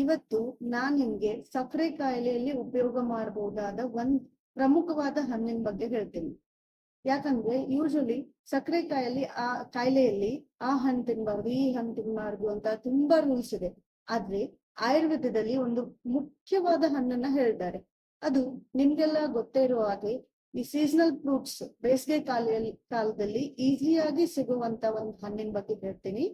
ಇವತ್ತು ನಾನ್ ನಿಮ್ಗೆ ಸಕ್ಕರೆ ಕಾಯಿಲೆಯಲ್ಲಿ ಉಪಯೋಗ ಮಾಡಬಹುದಾದ ಒಂದ್ ಪ್ರಮುಖವಾದ ಹಣ್ಣಿನ ಬಗ್ಗೆ ಹೇಳ್ತೀನಿ. ಯಾಕಂದ್ರೆ ಯೂಶಲಿ ಸಕ್ಕರೆ ಕಾಯಲ್ಲಿ ಆ ಕಾಯಿಲೆಯಲ್ಲಿ ಆ ಹಣ್ಣು ತಿನ್ಬಾರ್ದು, ಈ ಹಣ್ಣು ತಿನ್ಬಾರ್ದು ಅಂತ ತುಂಬಾ ರೂಲ್ಸ್ ಇದೆ. ಆದ್ರೆ ಆಯುರ್ವೇದದಲ್ಲಿ ಒಂದು ಮುಖ್ಯವಾದ ಹಣ್ಣನ್ನ ಹೇಳಿದ್ದಾರೆ ಅದು ನಿಮ್ಗೆಲ್ಲ ಗೊತ್ತೇ ಇರುವ ಹಾಗೆ ಈ ಸೀಸನಲ್ ಫ್ರೂಟ್ಸ್ ಬೇಸಿಗೆ ಕಾಲದಲ್ಲಿ ಕಾಲದಲ್ಲಿ ಈಸಿಯಾಗಿ ಸಿಗುವಂತ ಒಂದು ಹಣ್ಣಿನ ಬಗ್ಗೆ ಹೇಳ್ತೀನಿ.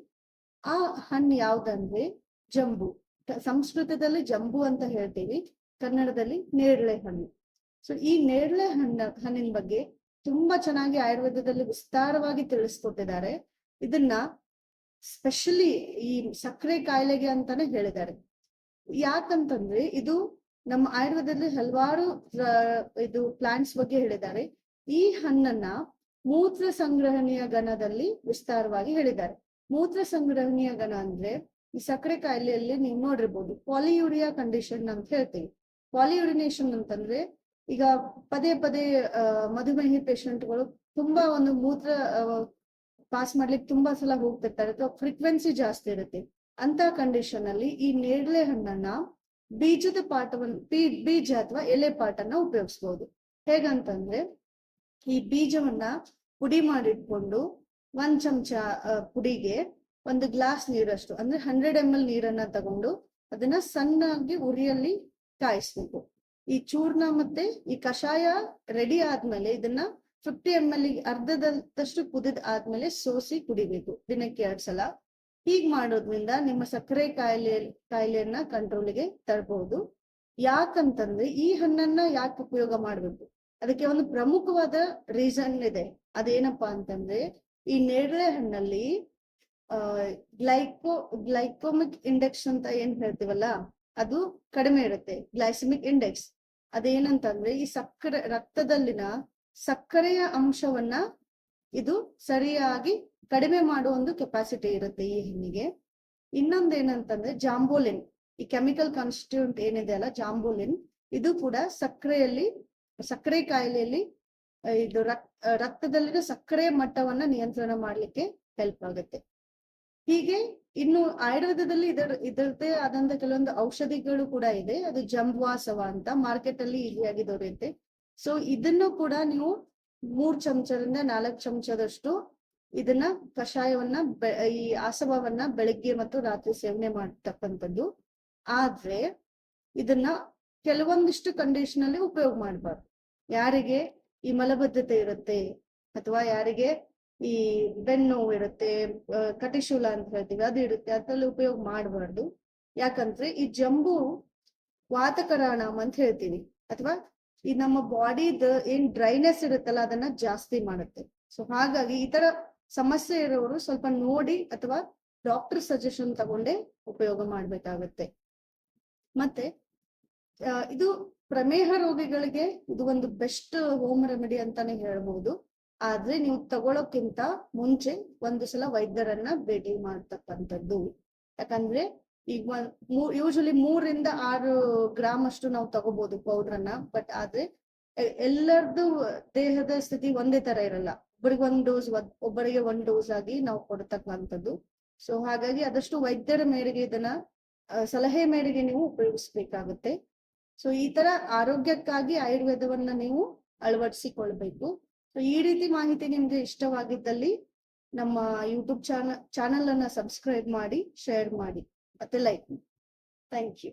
ಆ ಹಣ್ಣು ಯಾವ್ದಂದ್ರೆ ಜಂಬು. ಸಂಸ್ಕೃತದಲ್ಲಿ ಜಂಬು ಅಂತ ಹೇಳ್ತೀವಿ. ಕನ್ನಡದಲ್ಲಿ ನೇರಳೆ ಹಣ್ಣು. ಸೊ ಈ ನೇರಳೆ ಹಣ್ಣ, ಹಣ್ಣಿನ ಬಗ್ಗೆ ತುಂಬಾ ಚೆನ್ನಾಗಿ ಆಯುರ್ವೇದದಲ್ಲಿ ವಿಸ್ತಾರವಾಗಿ ತಿಳಿಸ್ಕೊಟ್ಟಿದ್ದಾರೆ. ಇದನ್ನ ಸ್ಪೆಷಲಿ ಈ ಸಕ್ಕರೆ ಕಾಯಿಲೆಗೆ ಅಂತಾನೆ ಹೇಳಿದ್ದಾರೆ. ಯಾಕಂತಂದ್ರೆ ಇದು ನಮ್ಮ ಆಯುರ್ವೇದದಲ್ಲಿ ಹಲವಾರು ಇದು ಪ್ಲಾಂಟ್ಸ್ ಬಗ್ಗೆ ಹೇಳಿದ್ದಾರೆ. ಈ ಹಣ್ಣನ್ನ ಮೂತ್ರ ಸಂಗ್ರಹಣೀಯ ಗಣದಲ್ಲಿ ವಿಸ್ತಾರವಾಗಿ ಹೇಳಿದ್ದಾರೆ. ಮೂತ್ರ ಸಂಗ್ರಹಣೀಯ ಗಣ ಅಂದ್ರೆ ಈ ಸಕ್ಕರೆ ಕಾಯಿಲೆಯಲ್ಲಿ ನೀವು ನೋಡಿರ್ಬೋದು ಪಾಲಿಯೂರಿಯಾ ಕಂಡೀಷನ್ ಅಂತ ಹೇಳ್ತೀವಿ. ಪಾಲಿಯೂರಿನೇಷನ್ ಅಂತಂದ್ರೆ ಈಗ ಪದೇ ಪದೇ ಮಧುಮೇಹ ಪೇಷಂಟ್ಗಳು ತುಂಬಾ ಒಂದು ಮೂತ್ರ ಪಾಸ್ ಮಾಡ್ಲಿಕ್ಕೆ ತುಂಬಾ ಸಲ ಹೋಗ್ತಿರ್ತಾರೆ ಅಥವಾ ಫ್ರೀಕ್ವೆನ್ಸಿ ಜಾಸ್ತಿ ಇರುತ್ತೆ. ಅಂತ ಕಂಡೀಷನ್ ಅಲ್ಲಿ ಈ ನೇರಳೆ ಹಣ್ಣನ್ನ ಬೀಜದ ಪಾಠವನ್ನು ಬೀಜ ಅಥವಾ ಎಲೆ ಪಾಟನ್ನ ಉಪಯೋಗಿಸ್ಬೋದು. ಹೇಗಂತಂದ್ರೆ ಈ ಬೀಜವನ್ನ ಪುಡಿ ಮಾಡಿಟ್ಕೊಂಡು ಒಂದ್ ಚಮಚ ಪುಡಿಗೆ ಒಂದು ಗ್ಲಾಸ್ ನೀರಷ್ಟು, ಅಂದ್ರೆ ಹಂಡ್ರೆಡ್ ಎಂ ಎಲ್ ನೀರನ್ನ ತಗೊಂಡು ಅದನ್ನ ಸಣ್ಣಾಗಿ ಉರಿಯಲ್ಲಿ ಕಾಯಿಸ್ಬೇಕು. ಈ ಚೂರ್ಣ ಮತ್ತೆ ಈ ಕಷಾಯ ರೆಡಿ ಆದ್ಮೇಲೆ ಇದನ್ನ ಫಿಫ್ಟಿ ಎಂ ಎಲ್ ಅರ್ಧದಷ್ಟು ಕುದಿದ ಆದ್ಮೇಲೆ ಸೋಸಿ ಕುಡಿಬೇಕು ದಿನಕ್ಕೆ ಎರಡ್ ಸಲ. ಹೀಗ್ ಮಾಡೋದ್ರಿಂದ ನಿಮ್ಮ ಸಕ್ಕರೆ ಕಾಯಿಲೆ, ಕಾಯಿಲೆಯನ್ನ ಕಂಟ್ರೋಲ್ಗೆ ತರಬಹುದು ಯಾಕಂತಂದ್ರೆ ಈ ಹಣ್ಣನ್ನ ಯಾಕೆ ಉಪಯೋಗ ಮಾಡ್ಬೇಕು? ಅದಕ್ಕೆ ಒಂದು ಪ್ರಮುಖವಾದ ರೀಸನ್ ಇದೆ. ಅದೇನಪ್ಪಾ ಅಂತಂದ್ರೆ ಈ ನೇರಳೆ ಹಣ್ಣಲ್ಲಿ ಗ್ಲೈಕೋ, ಗ್ಲೈಕೋಮಿಕ್ ಇಂಡೆಕ್ಸ್ ಅಂತ ಏನ್ ಹೇಳ್ತೀವಲ್ಲ, ಅದು ಕಡಿಮೆ ಇರುತ್ತೆ, ಗ್ಲೈಸಮಿಕ್ ಇಂಡೆಕ್ಸ್. ಅದೇನಂತಂದ್ರೆ, ಈ ಸಕ್ಕರೆ, ರಕ್ತದಲ್ಲಿನ ಸಕ್ಕರೆಯ ಅಂಶವನ್ನ ಇದು ಸರಿಯಾಗಿ ಕಡಿಮೆ ಮಾಡುವ ಒಂದು ಕೆಪಾಸಿಟಿ ಇರುತ್ತೆ ಈ ಹೆಣ್ಣಿಗೆ. ಇನ್ನೊಂದೇನಂತಂದ್ರೆ, ಜಾಂಬೋಲಿನ್. ಈ ಕೆಮಿಕಲ್ ಕಾನ್ಸ್ಟಿಟ್ಯೂಂಟ್ ಏನಿದೆ ಅಲ್ಲ, ಜಾಂಬೋಲಿನ್, ಇದು ಕೂಡ ಸಕ್ಕರೆಯಲ್ಲಿ, ಸಕ್ಕರೆ ಕಾಯಿಲೆಯಲ್ಲಿ ಇದು ರಕ್- ರಕ್ತದಲ್ಲಿನ ಸಕ್ಕರೆ ಮಟ್ಟವನ್ನ ನಿಯಂತ್ರಣ ಮಾಡ್ಲಿಕ್ಕೆ ಹೆಲ್ಪ್ ಆಗುತ್ತೆ. ಹೀಗೆ ಇನ್ನು ಆಯುರ್ವೇದದಲ್ಲಿ ಇದರ ಇದರದೇ ಆದಂತ ಕೆಲವೊಂದು ಔಷಧಿಗಳು ಕೂಡ ಇದೆ. ಅದು ಜಂಬ್ವಾಸವ ಅಂತ ಮಾರ್ಕೆಟ್ ಅಲ್ಲಿ ಈಸಿಯಾಗಿ ದೊರೆಯುತ್ತೆ. ಸೊ ಇದನ್ನು ಕೂಡ ನೀವು ಮೂರ್ ಚಮಚದಿಂದ ನಾಲ್ಕು ಚಮಚದಷ್ಟು ಇದನ್ನ ಕಷಾಯವನ್ನ ಈ ಆಸವವನ್ನ ಬೆಳಿಗ್ಗೆ ಮತ್ತು ರಾತ್ರಿ ಸೇವನೆ ಮಾಡ್ತಕ್ಕಂಥದ್ದು. ಆದ್ರೆ ಇದನ್ನ ಕೆಲವೊಂದಿಷ್ಟು ಕಂಡೀಷನ್ ಅಲ್ಲಿ ಉಪಯೋಗ ಮಾಡಬಾರ್ದು. ಯಾರಿಗೆ ಈ ಮಲಬದ್ಧತೆ ಇರುತ್ತೆ ಅಥವಾ ಯಾರಿಗೆ ಈ ಬೆನ್ನು ನೋವು ಇರುತ್ತೆ ಕಟಿಶೂಲ ಅಂತ ಹೇಳ್ತೀವಿ, ಅದು ಇರುತ್ತೆ, ಅದ್ರಲ್ಲಿ ಉಪಯೋಗ ಮಾಡಬಾರ್ದು. ಯಾಕಂದ್ರೆ ಈ ಜಂಬು ವಾತಕರಾಣಂ ಅಂತ ಹೇಳ್ತೀವಿ, ಅಥವಾ ಈ ನಮ್ಮ ಬಾಡಿದ ಏನ್ ಡ್ರೈನೆಸ್ ಇರುತ್ತಲ್ಲ, ಅದನ್ನ ಜಾಸ್ತಿ ಮಾಡುತ್ತೆ. ಸೊ ಹಾಗಾಗಿ ಈ ತರ ಸಮಸ್ಯೆ ಇರೋರು ಸ್ವಲ್ಪ ನೋಡಿ ಅಥವಾ ಡಾಕ್ಟರ್ ಸಜೆಷನ್ ತಗೊಂಡೇ ಉಪಯೋಗ ಮಾಡ್ಬೇಕಾಗತ್ತೆ. ಮತ್ತೆ ಇದು ಪ್ರಮೇಹ ರೋಗಿಗಳಿಗೆ ಇದು ಒಂದು ಬೆಸ್ಟ್ ಹೋಮ್ ರೆಮಿಡಿ ಅಂತಾನೆ ಹೇಳ್ಬಹುದು ಆದ್ರೆ ನೀವು ತಗೊಳಕ್ಕಿಂತ ಮುಂಚೆ ಒಂದು ಸಲ ವೈದ್ಯರನ್ನ ಭೇಟಿ ಮಾಡ್ತಕ್ಕಂಥದ್ದು. ಯಾಕಂದ್ರೆ ಈಗ ಯೂಶಲಿ ಮೂರಿಂದ ಆರು ಗ್ರಾಮ್ ಅಷ್ಟು ನಾವು ತಗೋಬಹುದು ಪೌಡರ್ ಅನ್ನ ಬಟ್ ಆದ್ರೆ ಎಲ್ಲರದು ದೇಹದ ಸ್ಥಿತಿ ಒಂದೇ ತರ ಇರಲ್ಲ. ಒಬ್ಬರಿಗೆ ಒಂದ್ ಡೋಸ್ ಒಬ್ಬರಿಗೆ ಒಂದ್ ಡೋಸ್ ಆಗಿ ನಾವು ಕೊಡ್ತಕ್ಕಂಥದ್ದು. ಸೊ, ಹಾಗಾಗಿ ಅದಷ್ಟು ವೈದ್ಯರ ಮೇರೆಗೆ ಇದನ್ನ ಸಲಹೆ ಮೇರೆಗೆ ನೀವು ಉಪಯೋಗಿಸ್ಬೇಕಾಗುತ್ತೆ. ಸೊ, ಈ ತರ ಆರೋಗ್ಯಕ್ಕಾಗಿ ಆಯುರ್ವೇದವನ್ನ ನೀವು ಅಳವಡಿಸಿಕೊಳ್ಬೇಕು. ಸೊ ಈ ರೀತಿ ಮಾಹಿತಿ ನಿಮ್ಗೆ ಇಷ್ಟವಾಗಿದ್ದಲ್ಲಿ ನಮ್ಮ ಯೂಟ್ಯೂಬ್ ಚಾನಲ್ ಚಾನಲ್ ಅನ್ನ ಸಬ್ಸ್ಕ್ರೈಬ್ ಮಾಡಿ ಶೇರ್ ಮಾಡಿ, ಮತ್ತೆ ಲೈಕ್ ಥ್ಯಾಂಕ್ ಯು